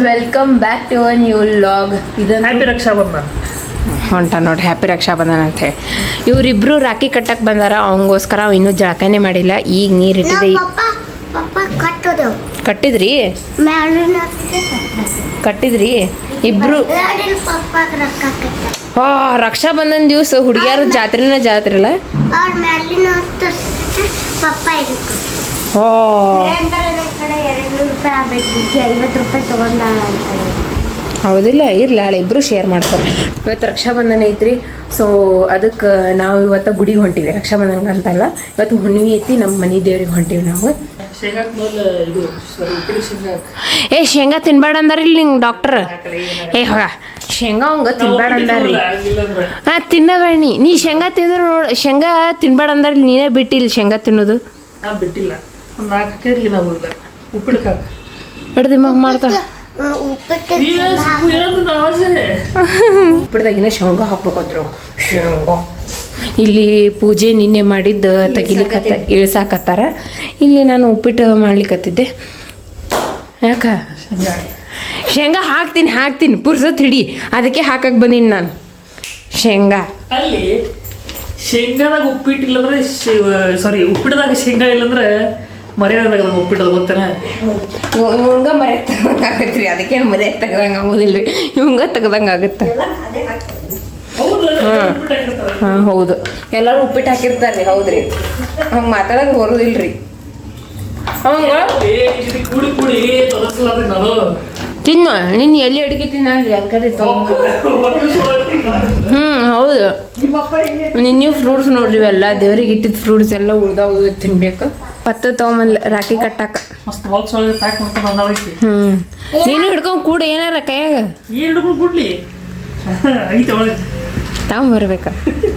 Welcome back to a new log ಇದು happy Rakshabandhan ಹೊಂಟ ನೋಡ್ರಿ ಹ್ಯಾಪಿ ರಕ್ಷಾಬಂಧನ ಅಂತ ಹೇಳಿ. ಇವರಿಬ್ರು ರಾಖಿ ಕಟ್ಟಕ್ಕೆ ಬಂದಾರ ಅವಂಗೋಸ್ಕರ ಅವ ಇನ್ನೂ ಜಳಕನೆ ಮಾಡಿಲ್ಲ. ಈಗ ನೀರು ಇಟ್ಟಿದೆ. ಈಗ ಕಟ್ಟೋದು. ಕಟ್ಟಿದ್ರಿ? ಕಟ್ಟಿದ್ರಿ? ಇಬ್ರು ಹಾ ರಕ್ಷಾಬಂಧನ ದಿವಸ ಹುಡುಗಿಯರ ಜಾತ್ರೆನ ಜಾತ್ರೆ ಅಂತ ಹೌದಿಲ್ಲ, ಇರ್ಲಿ ಹಾಳೆ ಇಬ್ರು ಶೇರ್ ಮಾಡ್ತಾರೆ. ಇವತ್ತು ರಕ್ಷಾಬಂಧನ ಐತ್ರಿ ಸೊ ಅದಕ್ಕೆ ನಾವು ಇವತ್ತು ಗುಡಿಗೆ ಹೊಂಟಿವಿ ರಕ್ಷಾಬಂಧನ ಅಂತಲ್ಲ. ಇವತ್ತು ಹುಣ್ಣಿಮೆ ಐತಿ ನಮ್ಮ ಮನೆ ದೇವ್ರಿಗೆ ಹೊಂಟಿವಿ ನಾವು. ಏ, ಶೇಂಗಾ ತಿನ್ಬೇಡ ಅಂದಾರಿಲ್ಲ ನಿಂಗೆ ಡಾಕ್ಟರ್ ಏ ಹೋಗ ಶೇಂಗಾ ಅವಂಗ ತಿನ್ಬೇಡ ಅಂದಾರಿ ಹಾಂ ತಿನ್ನಬೇಡಿ ನೀ ಶೇಂಗಾ ತಿಂದ್ರೆ ನೋಡ್, ಶೇಂಗಾ ತಿನ್ಬೇಡ ಅಂದಾರಿ ನೀನೇ ಬಿಟ್ಟಿಲ್ಲ ಶೇಂಗಾ ತಿನ್ನೋದು? ಬಿಟ್ಟಿಲ್ಲ. ಒಂದು ನಾಲ್ಕು ನಾವು ಇಲ್ಲ ಉಪ್ಪಿಟ್ಟು ಮಗ ಮಾಡ್ತಾಳ ಉಪ್ಪಿಟ್ಟು ಆಸೆ ಉಪ್ಪಿಡ್ದಾಗಿನ ಶೇಂಗಾ ಹಾಕ್ಬೇಕಂದ್ರು. ಶೇಂಗಾ. ಇಲ್ಲಿ ಪೂಜೆ ನಿನ್ನೆ ಮಾಡಿದ್ದು ತೆಗಿಲಿಕ್ಕತ್ತ ಇಳ್ಸಾಕತ್ತಾರ. ಇಲ್ಲಿ ನಾನು ಉಪ್ಪಿಟ್ಟು ಮಾಡ್ಲಿಕತ್ತಿದ್ದೆ. ಯಾಕ? ಶೇಂಗಾ ಹಾಕ್ತೀನಿ ಹಾಕ್ತೀನಿ. ಪುರ್ಸತ್ ಹಿಡಿ. ಅದಕ್ಕೆ ಹಾಕಕ್ಕೆ ಬಂದೀನಿ ನಾನು. ಶೇಂಗಾ. ಅಲ್ಲಿ ಶೇಂಗಾದಾಗ ಉಪ್ಪಿಟ್ಟು ಇಲ್ಲಂದ್ರೆ ಸಾರಿ ಉಪ್ಪಿಟ್ಟದಾಗ ಶೇಂಗಾ ಇಲ್ಲಂದ್ರೆ ಮರ್ಯಾದಾಗ ಉಪ್ಪಿಟ್ಟದ ಗೊತ್ತೇನ? ಇವ- ಇವಂಗ ಮರೆ ತೆಗ್ದಂಗೆ ರೀ ಅದಕ್ಕೆ ಮರೆ ತೆಗ್ದಂಗೆ ಆಗೋದಿಲ್ಲ ರೀ ಇವಂಗ ತೆಗ್ದಂಗೆ ಆಗುತ್ತೆ. ಹೌದು ಹಾಂ. ಹೌದು. ಎಲ್ಲರೂ ಉಪ್ಪಿಟ್ಟು ಹಾಕಿರ್ತಾರೆ ರೀ ಹೌದ್ರಿ. ಹಂಗೆ ಮಾತಾಡೋಕೆ ಬರೋದಿಲ್ಲ ರೀ ಅವಂಗ ತಿನ್ನು. ನಿನ್ನ ಎಲ್ಲಿ ಅಡುಗೆ ತಿನ್ನಲ್ರಿ ಅಂಕಡೆ ಹ್ಞೂ ಹೌದು. ನಿನ್ನೆ ಫ್ರೂಟ್ಸ್ ನೋಡ್ರಿ ಇವೆಲ್ಲ. ದೇವ್ರಿಗೆ ಇಟ್ಟಿದ್ದ ಫ್ರೂಟ್ಸ್ ಎಲ್ಲ ಉಳ್ದಾವು ತಿನ್ಬೇಕು. ಪತ್ತು ತಗೊಂಬಂದ್ಲ ರಾಖಿ ಕಟ್ಟಾಕ. ಮಸ್ತ್ ಬಾಕ್ಸ್ ಒಳಗೆ ಪ್ಯಾಕ್ ಮಾಡ್ಕೊಂಡು ಬಂದವೈತಿ ಹ್ಞೂ ನೀನು ಹಿಡ್ಕೊಂಡು ಕೂಡ ಏನಾರ ಕೈಯಾಗ? ಏನು ಹಿಡ್ಕೊಂಡು ಬಿಡ್ಲಿ ಐತೆ ಒಳಗೆ ತಗೊಂಬರ್ಬೇಕ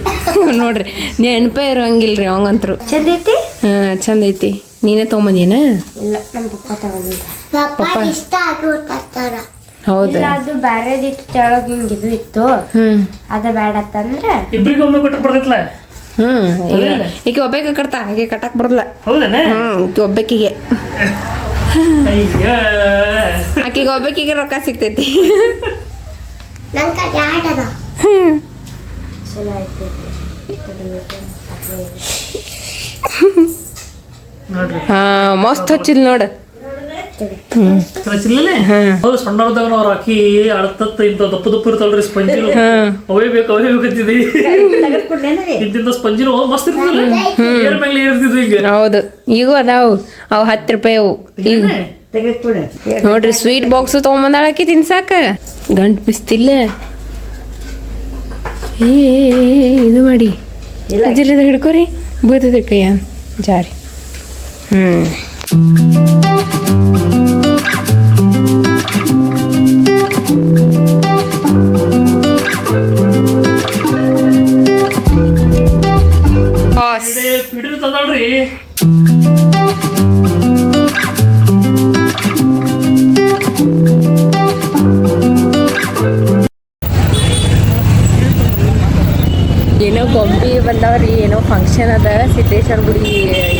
ನೋಡ್ರಿ ನೆನಪೇ ಇರೋಂಗಿಲ್ರಿ ಅವಂಗಂತ್ರು. ಚಂದ ಐತಿ? ಹಾ ಚಂದ ಐತಿ. ನೀನೇ ತಗೊಂಬಂದೇನ ಇಲ್ಲ ನಮ್ಮ ಪಪ್ಪ ತಗೊಂಡಿದ್ದ. ಪಪ್ಪ. ಇಷ್ಟ ಆಗಿ ಹೌದು? ಅದು ಬ್ಯಾರೆದಿತ್ತು ತೆಳಗ್ ಹಿಂಗ್ ಇದು ಇತ್ತು. ಹ್ಞೂ ಅದ ಬೇಡ ಅಂತಂದ್ರೆ ಇಬ್ರಿಗೆ ಒಮ್ಮೆ ಕೊಟ್ಟರೆ ಬರ್ತೈತ್ಲ ಹ್ಞೂ ಈಗ ಒಬ್ಬೇಕ ಕಟ್ತಾ ಹಾಗೆ ಕಟ್ಟಕ್ಕೆ ಬರಲ್ಲ ಹೌದೇನೆ? ಹ್ಞೂ ಈಕಿ ಒಬ್ಬಾಕಿಗೆ. ಆಕೆಗೆ ಒಬ್ಬಾಕಿಗೆ ರೊಕ್ಕ ಸಿಗ್ತೈತಿ. ಹಾ ಮಸ್ತ್ ಹಚ್ಚಿಲ್ ನೋಡು. ಕಳಿಸಿಲ್ಲೇ ಹೌದು ಸಣ್ಣವ್ರದಾಗ ಅವ್ರು ಹಾಕಿ ಅಳತತ್ತ ಇಂಥ ದಪ್ಪ ದಪ್ಪ ಇರ್ತಾಳ್ರಿ ಸ್ಪಂಜಿನು ಹಾಂ. ಅವೇ ಬೇಕು ಅವೇ ಬೇಕಂತಿದ್ವಿ ಇಂತಿಂತ ಸ್ಪಂಜಿನು ಮಸ್ತ್ ಇರ್ತದಲ್ಲ? ಏರ್ ಮೇಲೆ ಏರ್ತಿದ್ವಿ ಈಗ ಹೌದು. ಅವ್ ಅದಾವು. ಅವು ಹತ್ತು ರೂಪಾಯಿ ಅವು. ಈಗ ನೋಡ್ರಿ ಸ್ವೀಟ್ ಬಾಕ್ಸ್ ತಗೊಂಬಂದಾಳ ಆಕಿ ತಿನ್ಸಾಕ? ಗಂಟು ಬಿಸ್ತಿಲ್ಲ. ಏ ಇದು ಮಾಡಿ. ಹಿಡ್ಕೋರಿ ಹಿಡ್ಕೊರಿ. ಬೀಳ್ತದೆ ಕೈಯ ಜಾರಿ. ಹ್ಞೂ ಏನೋ ಗೊಂಬಿ ಬಂದವ್ರಿ ಏನೋ ಫಂಕ್ಷನ್ ಅದ ಸಿದ್ದೇಶ್ವರ ಗುಡಿ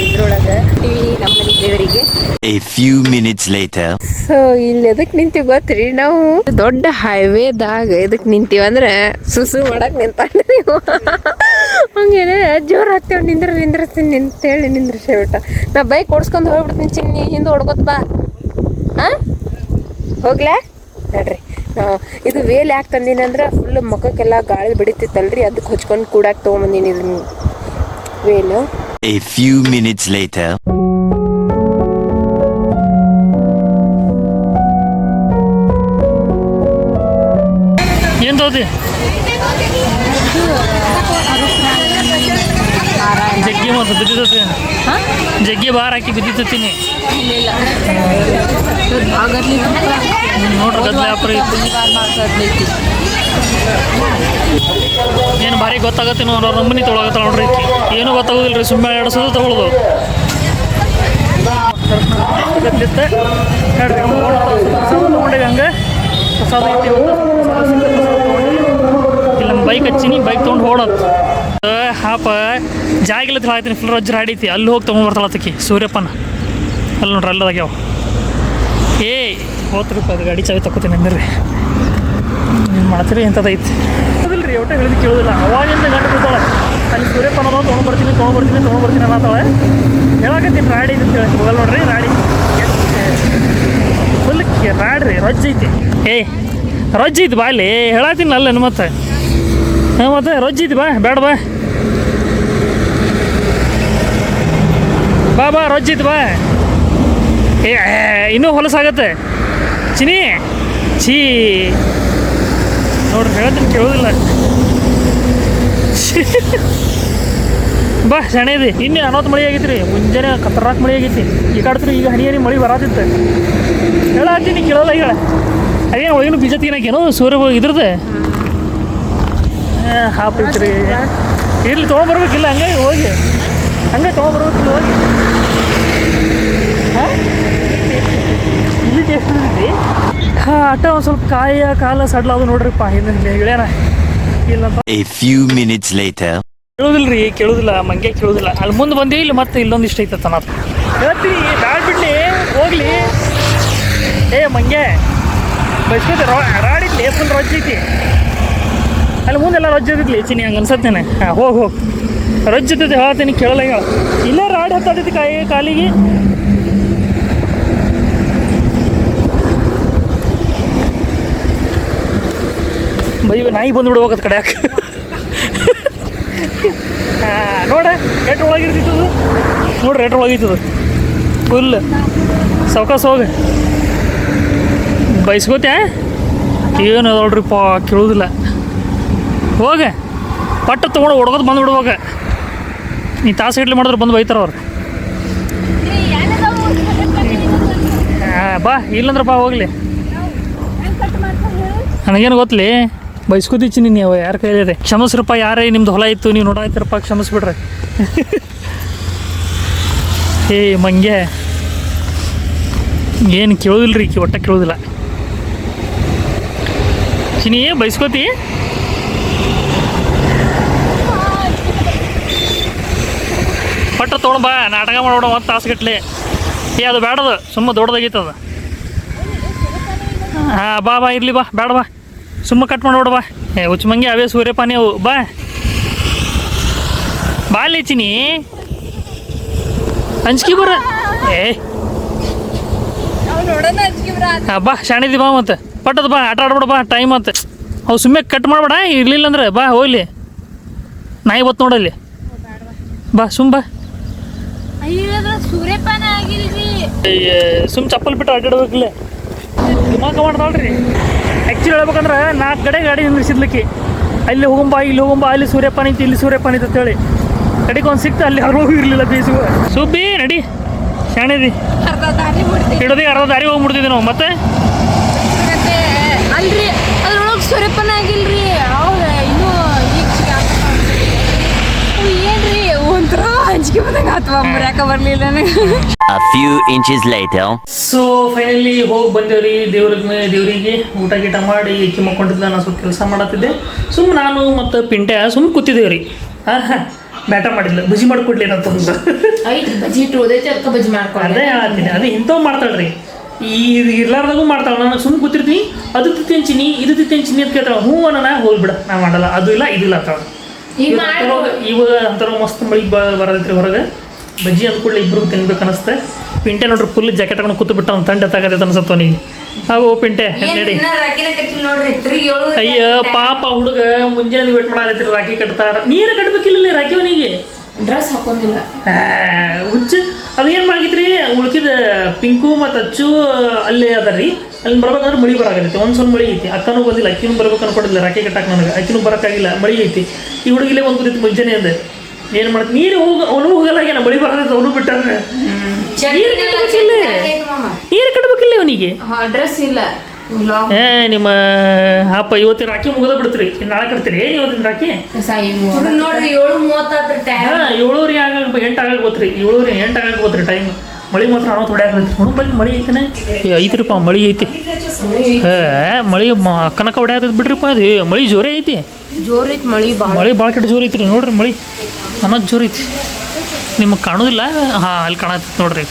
ಇದ್ರೊಳಗೆ. ಟಿವಿ ನಮ್ಮ ದೇವರಿಗೆ. A few minutes later. So ಇಲ್ಲಿ ಎದಕ್ ನಿಂತೀವಿ ಗೊತ್ತ್ರಿ? ನಾವು ದೊಡ್ಡ ಹೈವೇದಾಗ ಎದಕ್ ನಿಂತೀವಿ ಅಂದ್ರೆ ಸುಸು ಮಾಡಕ್ ನಿಂತ ನೀವು. ಹಂಗೇನೆ ಜೋರ್ ಹತ್ತೇವ್ ನಿಂದ್ರ ನಿಂದ್ರಸ್ತೀನಿ ನಿಂತೇಳಿ ನಿಂದ್ರಸೇಬಿಟ್ಟ ನಾ ಬೈಕ್ ಓಡಿಸ್ಕೊಂಡು ಹೋಗ್ಬಿಡ್ತೀನಿ ಚಿನ್ನಿ ಹಿಂದೆ ಹೊಡ್ಕೊತ ಬಾ. ಹಾ ಹೋಗ್ಲಾ? ನೋಡ್ರಿ. ಇದು ವೇಲ್ ಯಾಕೆ ತಂದೀನಿ ಅಂದ್ರೆ ಫುಲ್ ಮುಖಕ್ಕೆಲ್ಲ ಗಾಳಿ ಬಿಡಿತಿತ್ತಲ್ರಿ ಅದಕ್ಕೆ ಹೊಚ್ಕೊಂಡು ಕೂಡಾಕ್ ತೊಗೊಂಬಂದೀನಿ ಇದನ್ನ ವೇಲು ಎ ಫ್ಯೂ ಮಿನಿಟ್ಸ್ later. ತಗೋತಿ ಜಗ್ಗಿ ಮತ್ತು ಬಿದ್ದಿತ್ತತಿ ಜಗ್ಗಿ ಬಾರ್ ಹಾಕಿ ಬಿದ್ದಿತ್ತೀನಿ ನೋಡ್ರಿ ಗದ್ಲ ಏನು ಭಾರಿ ಗೊತ್ತಾಗತ್ತೆ ನೋಡ್ರಿ ನಂಬನಿ ತೊಗೊಳಗತ್ತ ನೋಡ್ರಿ ಏನು ಗೊತ್ತಾಗೋದಿಲ್ಲ ರೀ ಸುಮ್ಮನೆ ಎರಡು ಸಲ ತೊಗೊಳೋದು. ಗದ್ಲಿತ್ತ ತೊಗೊಂಡೇವಿ ಹಂಗೆ. ಪ್ರಸಾದ ಐತಿ ಇವತ್ತು. ಇಲ್ಲಿ ನಮ್ಮ ಬೈಕ್ ಹಚ್ಚಿನಿ ಬೈಕ್ ತೊಗೊಂಡು ಓಡೋದು ಹಾಪ ಜಾಗಿಲ್ಲ ಆಯ್ತೀನಿ ಫುಲ್ ರಜ್ಜರ್ ಆಡೈತಿ ಅಲ್ಲಿ ಹೋಗಿ ತೊಗೊಂಡು ಬರ್ತಾಳತ್ತಕಿ ಸೂರ್ಯಪ್ಪನ ಅಲ್ಲಿ ನೋಡ್ರಿ ಅಲ್ಲದಾಗ್ಯಾವ ಏ ರೂಪಾಯಿ ಅದು ಗಾಡಿ ಚಾವಿ ತಕ್ಕೋತೀನಿ ಅಂದ್ರಿ ಏನು ಮಾಡ್ತೀರಿ ಎಂಥದೈತಿ ಅದಿಲ್ಲ ರೀ ಒಟ್ಟು ಹೇಳಿದ್ ಕೇಳೋದಿಲ್ಲ ಅವಾಗಿಂದ ಗಂಟು ಬಿಡ್ತಾಳೆ ಅಲ್ಲಿ ಸೂರ್ಯಪ್ಪನ ತೊಗೊಂಡ್ಬರ್ತೀನಿ ತೊಗೊಂಡ್ಬರ್ತೀನಿ ತೊಗೊಂಡ್ಬರ್ತೀನಿ ಅನ್ನತ್ತಾಳೆ ಹೇಳಕತ್ತೀನಿ ರಾಡಿ ಅಂತ ಹೇಳಿ ಹೋಗಲ್ಲ ನೋಡ್ರಿ ರಾಡಿ ಫುಲ್ ರಾಡ್ರಿ ರಜ್ಜೈತಿ ರಜ್ಜ ಐತಿ ಏಯ್ ರಜ್ಜ ಐತಿ ಬಾ ಅಲ್ಲಿ ಹೇಳತ್ತೀನಿ ಅಲ್ಲ ಮತ್ತೆ ಹಾಂ ಮತ್ತೆ ರಜ್ಜ ಬಾ ಬೇಡ ಬಾ. ಬಾ ಬಾ, ರೊಜ್ಜಿ ಐತಿ ಬಾ ಏ, ಇನ್ನೂ ಹೊಲಸಾಗತ್ತೆ ಚಿನಿ ಛೀ. ನೋಡ್ರಿ, ಹೇಳ್ತೀನಿ, ಕೇಳೋದಿಲ್ಲ. ಬಾ, ಸೆಣೆ ಇದೆ. ಇನ್ನೇ ಅನವತ್ತು ಮಳೆ ಆಗೈತಿ ರೀ ಮುಂಜಾನೆ ಕತ್ತರಾಕ್ ಮಳೆ ಆಗೈತಿ. ಈ ಕಾಡ್ತೀರಿ ಈಗ ಹನಿ ಹನಿ ಮಳೆ ಬರತ್ತಿತ್ತು ಹೇಳತ್ತೀನಿ ಕೇಳೋಲ್ಲ ಈಗ ಅದೇನು ಒಳಗಿನ ಬೀಜ ತಿನ್ನಕೇನು ಸೂರ್ಯ ಇದ್ರದ್ದು. ಹಾಪ್ ರೀ ಇಲ್ಲಿ ತೊಗೊಂಬರ್ಬೇಕಿಲ್ಲ ಹಂಗೆ ಹೋಗಿ. ಹಂಗೆ ತೊಗೊಂಬರ್ಬೇಕಿಲ್ಲ ಹೋಗಿ. ಹಾಂ? ಇಲ್ಲಿ ಟೇಸ್ಟ್ ಹಾ ಹಾಂ ಆಟ ಒಂದು ಸ್ವಲ್ಪ ಕಾಯ ಕಾಲ ಸಡ್ಲ ಅದು ನೋಡ್ರಿಪ್ಪ ಹಿಂದೆ ಇಳೇನ ಇಲ್ಲ ಎ ಫ್ಯೂ ಮಿನಿಟ್ಸ್ ಲೇಟರ್. ಕೇಳೋದಿಲ್ಲ ರೀ ಕೇಳೋದಿಲ್ಲ ಮಂಗೆ ಕೇಳೋದಿಲ್ಲ. ಅಲ್ಲಿ ಮುಂದೆ ಬಂದಿ ಇಲ್ಲಿ ಮತ್ತೆ ಇಲ್ಲೊಂದು ಇಷ್ಟ ಐತೆ ತನ ಹೇಳ್ತೀನಿ ಬಿಡ್ಲಿ ಹೋಗ್ಲಿ. ಏ ಮಂಗೆ ಬಸ್ಕೋತಿ ರಾಡಿದ್ಲಿ ಫುಲ್ ರೊಜ್ಜ ಐತಿ. ಅಲ್ಲಿ ಮುಂದೆಲ್ಲ ರಜ್ಜು ಇದ್ಲಿ ಚಿನಿ ಹಂಗೆ ಅನ್ಸತ್ತೇನೆ. ಹಾಂ, ಹೋಗಿ ಹೋಗಿ. ರೊಜ್ಜ ಇರ್ತೈತೆ ಹೇಳ್ತೀನಿ, ಕೇಳಲ್ಲ ಈಗ. ಇಲ್ಲೇ ರಾಡ್ ಹತ್ತೈತಿ ಕಾಯಿ ಕಾಲಿಗೆ. ಬೈ ನಾಯಿ ಬಂದು ಹೋಗೋದು ಕಡೆ ಯಾಕೆ? ನೋಡ, ರೇಟ್ ಒಳಗಿರ್ತಿತ್ತು ನೋಡ್ರಿ ರೇಟ್ ಒಳಗಿರ್ತದ. ಫುಲ್. ಸಾವ್ಕಾಸ ಹೋಗ. ಬೈಸ್ಕೋತ್ಯಾ? ಏನು ನೋಡ್ರಿಪ್ಪ ಕೇಳೋದಿಲ್ಲ. ಹೋಗ. ಪಟ್ಟ ತೊಗೊಂಡು ಹೊಡ್ಗೋದು ಬಂದು ಬಿಡ್ಬೇಕು ನೀ ತಾಸು ಇಡ್ಲಿ ಮಾಡಿದ್ರೆ ಬಂದು ಬೈತಾರ ಅವ್ರು. ಬಾ, ಇಲ್ಲಂದ್ರೆ ಬಾ, ಹೋಗ್ಲಿ. ನನಗೇನು ಗೊತ್ತಲಿ? ಬೈಸ್ಕೊತಿಚ್ಚಿ ನೀವು, ಯಾರ ಕೈಲಿದೆ ಕ್ಷಮಿಸ್ರಪ್ಪ ಯಾರೇ, ನಿಮ್ದು ಹೊಲ ಇತ್ತು, ನೀವು ನೋಡಾಯ್ತಿರಪ್ಪ, ಕ್ಷಮಿಸ್ಬಿಡ್ರಿ. ಏ ಮಂಗೆ ಏನು ಕೇಳೋದಿಲ್ಲ ರೀ ಒಟ್ಟ ಕೇಳೋದಿಲ್ಲ. ಚಿನಿ ಬೈಸ್ಕೋತಿ? ಪಟ್ಟ ತೊಗೊಂಡು ಬಾ, ನಾಟಕ ಮಾಡೋಣ ಒಂದು ತಾಸುಗಟ್ಲೆ ಏ, ಅದು ಬೇಡದು ಸುಮ್ಮ ದೊಡ್ಡದಾಗೈತದ ಹಾಂ, ಬಾ ಬಾ, ಇರಲಿ ಬಾ ಬೇಡ ಬಾ. ಸುಮ್ಮ ಕಟ್ ಮಾಡ್ಬಿಡು ಬಾ. ಏ ಮಂಗಿ ಅವೇ ಸೂರ್ಯಪಾನಿ ಅವು, ಬಾ. ಬಾ ಲೇಚಿನಿ ಅಂಜಿಕೆ ಬರ. ಏ. ಬಾ, ಶಾಣಿದಿ ಬಾ ಮತ್ತೆ. ಪಟ್ಟದ ಬಾ, ಆಟ ಆಡ್ಬಿಡ ಬಾ ಟೈಮ್ ಮತ್ತೆ ಅವು ಸುಮ್ಮನೆ ಕಟ್ ಮಾಡ್ಬೇಡ ಇರಲಿಲ್ಲ ಅಂದ್ರೆ ಬಾ, ಹೋಗ್ಲಿ. ನಾಯಿ ಬತ್ ನೋಡಲ್ಲಿ ಬಾ ಸುಮ್ಮ ಬಾ. ಸೂರ್ಯಪಾನ ಆಗಿಲ್ರಿ ಸುಮ್ ಚಪ್ಪಲ್ ಬಿಟ್ಟು ಅಡ್ಡಾಡ್ಬೇಕಿಲ್ಲ. ದಿಮಾಕ ಮಾಡ್ತಾಳ್ರಿ ಆ್ಯಕ್ಚುಲಿ ಹೇಳ್ಬೇಕಂದ್ರೆ ನಾಲ್ಕು ಕಡೆ ಗಾಡಿ ನಿಲ್ಲಿಸಿದ್ಲಿಕ್ಕೆ ಅಲ್ಲಿ ಹೋಗಂಬ ಇಲ್ಲಿ ಹೋಗುಂಬ ಅಲ್ಲಿ ಸೂರ್ಯಪಾನ ಇತ್ತು ಇಲ್ಲಿ ಸೂರ್ಯಪಾನ ಇತ್ತು ಅಂತೇಳಿ. ಕಡೆಗೆ ಒಂದು ಸಿಕ್ತು ಅಲ್ಲಿ ಯಾರು ಇರಲಿಲ್ಲ ಬೇಸು ಸುಬ್ಬಿ ನಡಿ. ಶಾಣಿದಿ ಅರ್ಧ ದಾರಿ ಬಿಡ್ತೀವಿ ಹಿಡದಿ ಅರ್ಧ ದಾರಿ ಹೋಗ್ಬಿಡ್ತಿದ್ವಿ ನಾವು. ಮತ್ತೆ? ಮತ್ತೆ ಅಲ್ರಿ ಅದ್ರೊಳಗೆ ಸೂರ್ಯಪಾನ ಆಗಿಲ್ರಿ ಹೌದ ಇನ್ನೂ ಈಗ ಏನ್ರಿ ಹಂಚಿಕೆ ಬಂದಂಗೆ ಆತ್ವ ಮರ್ಯಾಕ ಬರ್ಲಿಲ್ಲ ನನಗೆ. A few inches later. So finally ಹೋಗಿ ಬಂದೇವ್ರಿ ದೇವ್ರಿಗೆ ದೇವರಿಗೆ ಊಟ ಗೀಟ ಮಾಡಿ ಏಕಿ ಮಕ್ಕೊಂಡಿದ್ದ ನಾನು ಸ್ವಲ್ಪ ಕೆಲಸ ಮಾಡತ್ತಿದ್ದೆ. ಸುಮ್ಮ ನಾನು ಮತ್ತು ಪಿಂಟೆ ಸುಮ್ ಕೂತಿದ್ದೇವ್ರಿ. ಹಾಂ ಹಾಂ ಬ್ಯಾಟ ಮಾಡಿಲ್ಲ ಬಜ್ಜಿ ಮಾಡಿಕೊಡ್ಲಿ ಅಂತ ಐತ್ರಿ ಬಜ್ಜಿ ಇಟ್ಟು ಓದೈತೆ ಅದಕ್ಕೆ ಬಜ್ಜಿ ಮಾಡ್ಕೊಂಡೆ ಅದೇ ಹೇಳ್ತೀನಿ ಅದೇ ಇಂಥವು ಮಾಡ್ತಾಳ್ರಿ. ಈ ಇರ್ಲಾರ್ದಾಗೂ ಮಾಡ್ತಾಳೆ. ನಾನು ಸುಮ್ಮನೆ ಕೂತಿರ್ತೀನಿ. ಅದು ತಿಂಚಿನಿ ಇದು ತಿಂಚಿನಿ ಅಂತ ಕೇಳ್ತಾಳೆ. ಹ್ಞೂ ಅನ್ನ ಹೋಗ್ಬಿಡ. ನಾ ಮಾಡಲ್ಲ. ಅದು ಇಲ್ಲ ಇದಿಲ್ಲ ಮಾಡಿ ಇವಾಗ ಅಂತಾರ ಮಸ್ತ್ ಮಳಿ ಬರದೈತ್ರಿ ಹೊರಗೆ. ಬಜ್ಜಿ ಅಂದ ಕೂಡಲೇ ಇಬ್ರು ತಿನ್ಬೇಕು ಅನಿಸ್ತೆ. ಪಿಂಟೆ ನೋಡ್ರಿ ಫುಲ್ ಜಾಕೆಟ್ ಹಾಕೊಂಡು ಕೂತು ಬಿಟ್ಟ ಅವ್ನು ತಂಡ ತಾಗತ್ತೆ ಅನ್ಸತ್ತ ನೀ ಆಗೋ ಪಿಂಟೆ ನಡಿ. ಅಯ್ಯ ಪಾಪ ಹುಡುಗ ಮುಂಜಾನೆ ವೇಟ್ ಮಾಡಾಕತ್ರಿ ರಾಖಿ ಕಟ್ತಾರ. ನೀರು ಕಟ್ಬೇಕಿಲ್ಲ ರಾಖಿ ಅವನಿಗೆ? ಡ್ರೆಸ್ ಹಾಕೊಂಡಿಲ್ಲ. ಹುಚ್ಚ. ಅದು ಏನು ಮಾಡಿದ್ರಿ ಉಳ್ಕಿದ ಪಿಂಕು ಮತ್ತು ಅಚ್ಚು ಅಲ್ಲೇ ಅದ ರೀ ಅಲ್ಲಿ ಬರ್ಬೇಕಂದ್ರೆ ಮಳಿ ಬರಾಕೈತಿ ಒಂದು ಸಲ ಮಳಿ ಐತಿ. ಅಕ್ಕನೂ ಬಂದಿಲ್ಲ ಅಕ್ಕಿನೂ ಬರ್ಬೇಕು ಅನ್ಕೊಂಡಿಲ್ಲ. ರಾಕಿ ಕಟ್ಟಾಕ ನನಗೆ. ಅಕ್ಕಿನೂ ಬರೋಕ್ಕಾಗಿಲ್ಲ. ಮಳಿ ಐತಿ. ಈ ಹುಡುಗಿಲೇ ಒಂದು ಕುದಿತ್ತು ಮುಂಜಾನೆ ಅಂದೆ. ಏನು ಮಾಡ್ತೀನಿ ನೀರು ಹೋಗ ಅವನು ಹೋಗಲ್ಲ ಮಳಿ ಬರತೈತೆ ಅವನು ಬಿಟ್ಟಾರೆ ನೀರು ಕಟ್ಟಬೇಕಿಲ್ಲ ನೀರು ಕಟ್ಬೇಕಿಲ್ಲ ಅವನಿಗೆ? ಡ್ರೆಸ್ ಇಲ್ಲ. ಏ ನಿಮ್ಮ ಅಪ್ಪ ಇವತ್ತಿನ ರಾಖಿ ಮುಗಿದ ಬಿಡ್ತೀರಿ. ಇನ್ನು ನಾಳೆ ಕಟ್ತೀರಿ ಏನು ಇವತ್ತಿನ ರಾಖಿ? ನೋಡ್ರಿ ಏಳು ಮೂವತ್ತಾತ್ರ ಟೈಮ್ ಹಾಂ ಏಳೂರಿ ಆಗ ಎಂಟು ಆಗಕ್ಕೆ ಗೊತ್ತ್ರಿ. ಏಳೂರಿ ಎಂಟು ಆಗಕ್ಕೆ ಗೊತ್ತ್ರಿ ಟೈಮ್ ಮಳಿ ಮಾತ್ರ ಅರವತ್ತು ಥೋಡೆ ಆಗ್ತೈತಿ ಹುಡುಗ ಬಲ್ಲಿ ಮಳಿ ಐತೆನೆ. ಏ ಐತ್ರಿಪ್ಪ ಮಳಿ ಐತಿ. ಏ ಮಳಿ ಕನಕ ಕನಕ ಆಗ್ತೈತಿ ಬಿಡ್ರಿಪ್ಪ ಅದು. ಮಳೆ ಜೋರೇ ಐತಿ. ಜೋರ್ ಐತಿ ಮಳಿ ಮಳೆ ಮಳಿ ಭಾಳ ಕೆಟ್ಟ ಜೋರ್ ಐತ್ರಿ. ನೋಡ್ರಿ ಮಳಿ. ಅನ್ನೋದು ಜೋರ್ ಐತಿ. ನಿಮಗೆ ಕಾಣೋದಿಲ್ಲ? ಹಾಂ ಅಲ್ಲಿ ಕಾಣತ್ತೈತಿ ನೋಡ್ರಿ.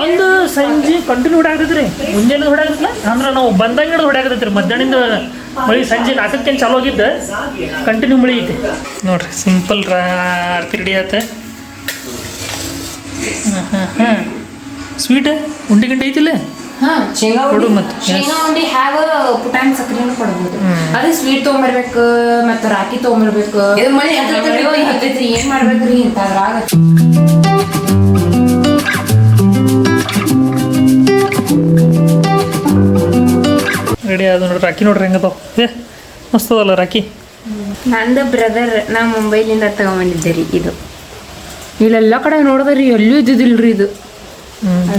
ಒಂದು ಸಂಜೆ ಕಂಟಿನ್ಯೂ ಹೊಡ್ಯಾಕತೈತ್ರಿ ಮುಂಜಾನೆ ಹೊಡ್ಯಾಕತ್ತಲ್ಲ ಅಂದ್ರೆ ನಾವು ಬಂದಂಗ ಹಿಡಿದು ಹೊಡ್ಯಾಕತೈತ್ರಿ ಮಧ್ಯಾಹ್ನದಿಂದ ಮಳಿ ಸಂಜೆ ನಾಲ್ಕಕ್ಕೇನು ಚಾಲು ಆಗಿದ್ದ. ಕಂಟಿನ್ಯೂ ಮಳಿ ಐತೆ. ನೋಡ್ರಿ ಸಿಂಪಲ್ ಆರ್ತಿ ರೆಡಿ ಆತ. ಹಾಂ ಹಾಂ. ಹಾಂ ಸ್ವೀಟ್ ಉಂಡಿ ಗಂಟೆ ಐತಿಲ್ಲ? ಹಾ ಶೇಂಗಾ ಉಂಡಿ ಹ್ಯಾವ ಪುಟಾಣಿ ಸಕ್ಕರೆನೂ ಕೊಡ್ಬೋದು. ಅದೇ ಸ್ವೀಟ್ ತೊಗೊಂಬರ್ಬೇಕು ಮತ್ತೆ ರಾಖಿ ತೊಗೊಂಬರ್ಬೇಕು. ಹತ್ತೈತ್ರಿ ಏನ್ ಮಾಡ್ಬೇಕ್ರಿ ಇಂಥದ್ರಾಗ ಆದ ನೋಡ್ರಿ ರಾಕಿ ನೋಡ್ರಿ ಹೆಂಗದಾವ ಏ ಮಸ್ತ್ ಅದಲ್ಲ ರಾಕಿ ನಂದು ಬ್ರದರ್ ನಾ ಮುಂಬೈಲಿಂದ ತಗೊಂಬಂದಿದ್ದೆ ರೀ ಇದು. ಇಲ್ಲೆಲ್ಲ ಕಡೆ ನೋಡಿದ್ರಿ ಎಲ್ಲೂ ಇದ್ದಿದ್ದಿಲ್ರಿ ಇದು.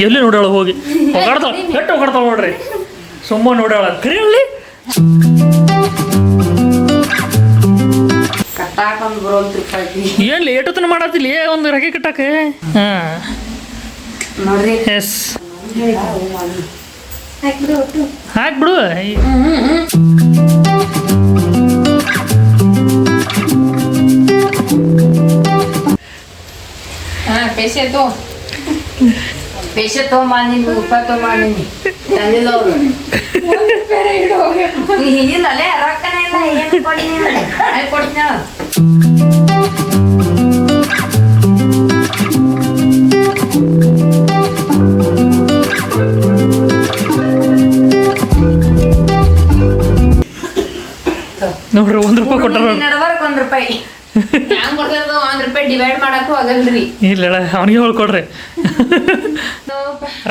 ಎಲ್ಲಿ ನೋಡ್ಯಾಳ ಹೋಗಿ? ಕೆಟ್ಟ ಎಷ್ಟು ಹೊಗಾಡ್ತಾಳ ನೋಡ್ರಿ. ಸುಮ್ಮ ನೋಡಾಳ ಕರಿಯಲ್ಲಿ ಏನ್ ಏನು ಲೇಟತನ ಮಾಡತ್ತಿಲ್ಲ ಒಂದು ರಗೆ ಕಟ್ಟಾಕ. ಹಾ. ನೋಡ್ರಿ. ಎಸ್ ಹಾಕ್ಬಿಡು ಪೇಶೆ ತೋ. ಪೇಶೆ ತೊಗೊಂಬಂದಿನಿ ರೂಪಾಯಿ ತೊಗೊಂಬಂದಿನಿ ತಂದಿದ್ದವ್ರು ಇಲ್ಲಲೇ ರೊಕ್ಕನೇ ಇಲ್ಲ ಏನು ಕೊಡ್ತೀನಿ ಆಗಲ್ರಿ ಇಲ್ಲ ಅವನಿಗೆ ಹೇಳ್ಕೊಡ್ರಿ.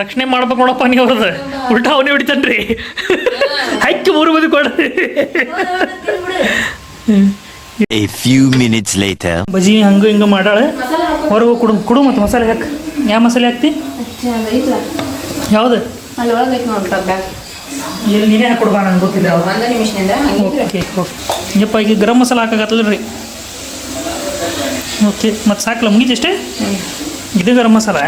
ರಕ್ಷಣೆ ಮಾಡ್ಬೇಕು ನೋಡಪ್ಪ ನೀವು ಅವ್ರದ್ದು ಉಲ್ಟಾ ಅವನೇ ಹೊಡಿತಾನ್ರಿ. ಹಕ್ಕಿ ಮೂರು ಬದಿ ಕೊಡ್ರಿ. A few minutes later. ಬಜಿ ಹಂಗ ಹಿಂಗ ಮಾಡಾಳೆ. ಹೊರಗೆ ಕೊಡು ಕೊಡು ಮತ್ತು ಮಸಾಲೆ ಹಾಕ್. ಯಾವ ಮಸಾಲೆ ಹಾಕ್ತಿ? ಯಾವ್ದು? ನೀನೇ ಹಾಕೊಡ್ಬಾ ನಂಗೆ ಗೊತ್ತಿಲ್ಲ ಓಕೆ ಓಕೆ. ಯಪ್ಪ ಈಗ ಗರಂ ಮಸಾಲೆ ಹಾಕಾಗತ್ತಲ್ಲ ರೀ ಓಕೆ ಮತ್ತು ಸಾಕಲ್ಲ ಮುಗಿದಷ್ಟೇ ಇದು ಗರಂ ಮಸಾಲ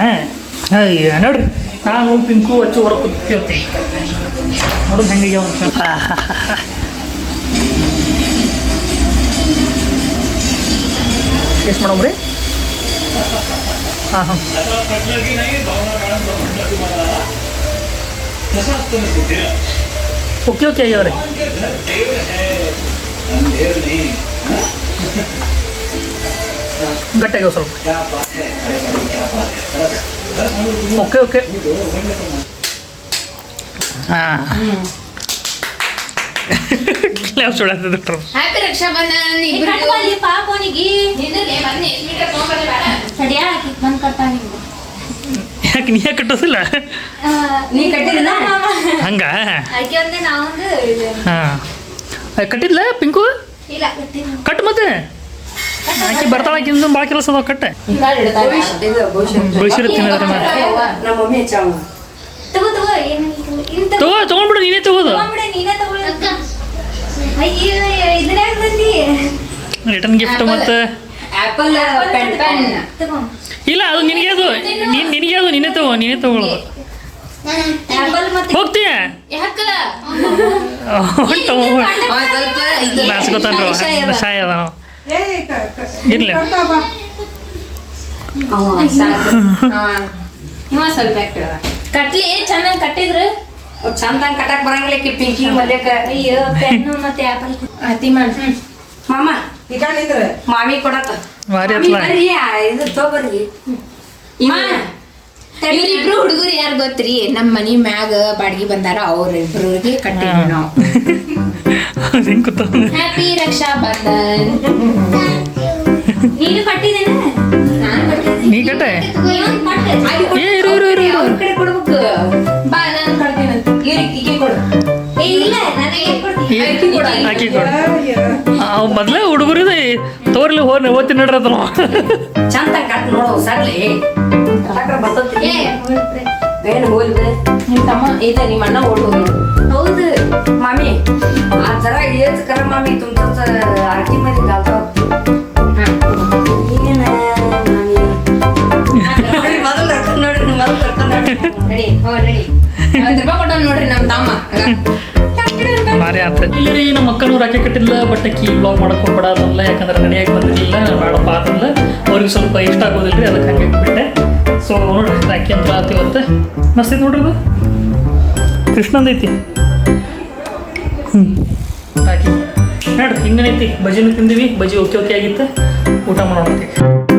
ಅಯ್ಯ ನೋಡ್ರಿ. ನಾನು ಪಿಂಕು ಹಚ್ಚು ಹೊರಗೆ ಕೂತಿರ್ತೀನಿ ನೋಡೋದು ಹೆಂಗೆ ಟೇಸ್ಟ್ ಮಾಡಮ್ರಿ ಹಾಂ ಹಾಂ. ಓಕೆ ಓಕೆ ಆಗ್ಯಾವ್ರಿ. ಗಟ್ಟಿಯಾಗ್ಯಾವ ಸ್ವಲ್ಪ. ಓಕೆ ಓಕೆ ಹಾಂ. ಹ್ಯಾಪಿ ಪಾಪನಿಗೆ ಬನ್ನಿ ಬೇಡ. ಸರಿಯಾ ಹಾಕಿ ಬಂದು ಕಟ್ಟ ಯಾಕೆ ನೀ ಕಟ್ಟೋದಿಲ್ಲ? ನೀ ಕಟ್ಟಿಲ್ಲ ಹಂಗ? ಆಕೆ ಒಂದೇ ನಾವೊಂದು. ಇದು ಹಾಂ ಕಟ್ಟಿದ್ಲ ಪಿಂಕು? ಇಲ್ಲ ಕಟ್ಟಿಲ್ಲ. ಕಟ್ ಮತ್ತೆ. ಆಕಿ ಬರ್ತಾಳ ಆಕಿ ಭಾಳ ಕೆಲಸ ಅದಾವ ಕಟ್ಟೆ. ಹೆಚ್ಚಾವ ತಗೋ ತಗೊಂಡ್ಬಿಡು ನೀನೇ ತಗೋದು. ರಿಟರ್ನ್ ಗಿಫ್ಟ್ ಮತ್ತೆ? ಆಪಲ್ ಪೆನ್ ಪೆನ್ ತಗೋ. ಇಲ್ಲ ಅದು ನಿನಗೆ ಅದು. ನೀನ್ ನಿನಗೆ ಅದು ನೀನೇ ತಗೋ ನೀನೇ ತಗೊಳ್ಳೋದು. ಆಪಲ್ ಮತ್ತೆ ಹೋಗ್ತೀಯ? ನಾಸ್ಕೋತಾನ ಹೊಂಟು ಸ್ವಲ್ಪ ಇರ್ಲಿ. ಸ್ವಲ್ಪ ಕಟ್ಲಿ ಚೆನ್ನಾಗಿ ಕಟ್ಟಿದ್ರು. ಚಂದಂಗ್ ಕಟ್ಟಕ್ ಬರಂಗಿಲ್ಲ ಕಿ ಪಿಂಕಿ ಮಲ್ಯಕ. ಅಯ್ಯೋ ಪೆನ್ನು ಮತ್ತೆ ಆಪಲ್ ಅತಿ ಮಾಡ ಮಾಮ. ಈಗ ನಿಂದ್ರೆ? ಮಾಮಿ ಕೊಡಕ. ಬರ್ರಿ ಇದು ತಗೋಬರ್ರಿ. ಇವ್ರಿಬ್ರು ಹುಡುಗರು ಯಾರು ಗೊತ್ತ್ರಿ? ನಮ್ಮ ಮನಿ ಮ್ಯಾಗ ಬಾಡ್ಗಿ ಬಂದಾರ ಅವ್ರಿಬ್ರಿಗೆ ಕಟ್ಟಿದ್ವಿ ನಾವು. ಹೆಂಗ್ ಕೂತ ಹ್ಯಾಪಿ ರಕ್ಷಾ ಬಂಧನ್ ನೀನು ಕಟ್ಟಿದೇನೆ ನೀ ಕಟ್ಟೆ? ಏ ಇರು ಇರು ಇರು ಇರು. ಕಡೆ ಕೊಡ್ಬೇಕು. ಬಾ ನಾನು ಕಟ್ತೀನಿ ಅಂತ. ಈಕೆ ಕೊಡು. ಏ ಇಲ್ಲ ನನಗೆ ಏನ್ ಕೊಡ್ತೀನಿ. ಆಕಿ ಕೊಡು. ಕೊಡು. ಅವ್ ಮೊದ್ಲೇ ಹುಡುಗರಿದೆ ತೋರ್ಲಿ ಹೋಗಿ ಓದ್ತಿ ನಡ್ರಿ ಅದನ್ನ ಚಂದ ಕಟ್ ನೋಡು ಸಡ್ಲಿ. ಬರ್ತೈತಿ. ಏನು ನಿಮ್ಮ ತಮ್ಮ ಇದೆ ನಿಮ್ಮ ಅಣ್ಣ ನೋಡು ಹೌದು मामी आज जरा हेच करा मामी तुमचं आरती मध्ये घालतो ರೆಡಿ ಹೋ ರೆಡಿ ಐವತ್ತು ರೂಪಾಯಿ ಕೊಟ್ಟ ನೋಡ್ರಿ ನಮ್ಮ ತಮ್ಮ ಭಾರಿ ಆತ ಇಲ್ಲಿ ರೀ ನಮ್ಮ ಮಕ್ಕಳು ರಾಕಿ ಕಟ್ಟಿಲ್ಲ ಬಟ್ ಅಕ್ಕಿ ಬ್ಲಾಗ್ ಮಾಡಕ್ ಹೋಗ್ಬೇಡ ಅದಲ್ಲ ಯಾಕಂದ್ರೆ ರೆಡಿಯಾಗಿ ಬಂದಿರಲಿಲ್ಲ ಬೇಡಪ್ಪ ಅದಲ್ಲ ಅವ್ರಿಗೆ ಸ್ವಲ್ಪ ಇಷ್ಟ ಆಗೋದಿಲ್ಲ ರೀ ಅದಕ್ಕೆ ಹಂಗೆ ಬಿಟ್ಟೆ ಸೊ ನೋಡ್ರಿ ರಾಖಿ ಅಂತ ಆತಿ ಇವತ್ತು ಮಸ್ತ್ ಐತಿ ನೋಡ್ರಿ ಇದು ಕೃಷ್ಣಂದ ರಾಖಿ ನೋಡ್ರಿ ಹಿಂಗನೈತಿ? ಬಜಿನೂ ತಿಂದೀವಿ ಬಜಿ ಓಕೆ ಓಕೆ ಆಗಿತ್ತು. ಊಟ ಮಾಡೋಣ